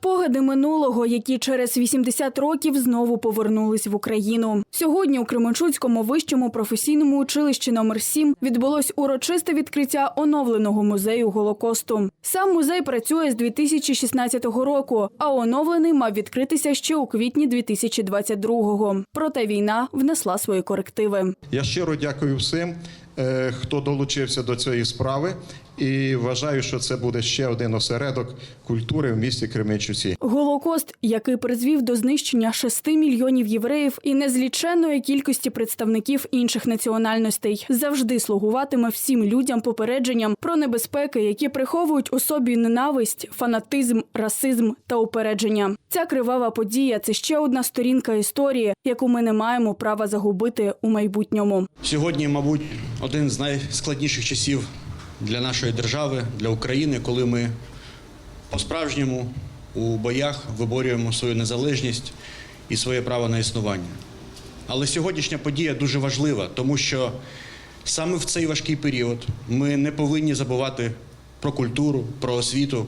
Спогади минулого, які через 80 років знову повернулись в Україну. Сьогодні у Кременчуцькому вищому професійному училищі номер 7 відбулось урочисте відкриття оновленого музею Голокосту. Сам музей працює з 2016 року, а оновлений мав відкритися ще у квітні 2022-го. Проте війна внесла свої корективи. Я щиро дякую всім, е, хто долучився до цієї справи, і вважаю, що це буде ще один осередок культури в місті Кременчуці. Голокост, який призвів до знищення 6 мільйонів євреїв і незліченної кількості представників інших національностей, завжди слугуватиме всім людям попередженням про небезпеки, які приховують у собі ненависть, фанатизм, расизм та упередження. Ця кривава подія це ще одна сторінка історії, яку ми не маємо права загубити у майбутньому. Сьогодні, мабуть, один з найскладніших часів для нашої держави, для України, коли ми по-справжньому у боях виборюємо свою незалежність і своє право на існування. Але сьогоднішня подія дуже важлива, тому що саме в цей важкий період ми не повинні забувати про культуру, про освіту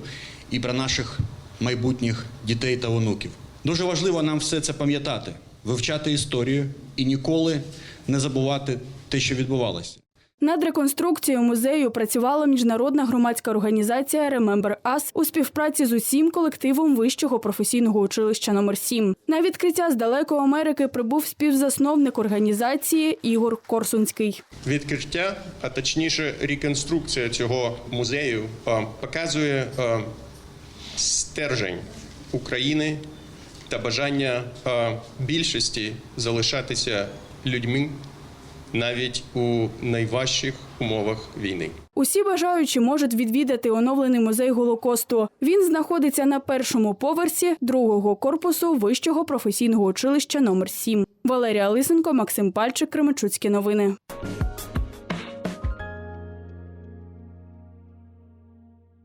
і про наших майбутніх дітей та онуків. Дуже важливо нам все це пам'ятати, вивчати історію і ніколи не забувати те, що відбувалося. Над реконструкцією музею працювала міжнародна громадська організація Remember Us у співпраці з усім колективом вищого професійного училища номер 7 На відкриття з далекої Америки прибув співзасновник організації Ігор Корсунський. Відкриття, а точніше реконструкція цього музею е, показує е, стержень України та бажання е, більшості залишатися людьми навіть у найважчих умовах війни. Усі бажаючі можуть відвідати оновлений музей Голокосту. Він знаходиться на першому поверсі другого корпусу вищого професійного училища номер 7 Валерія Лисенко, Максим Пальчик, Кременчуцькі новини.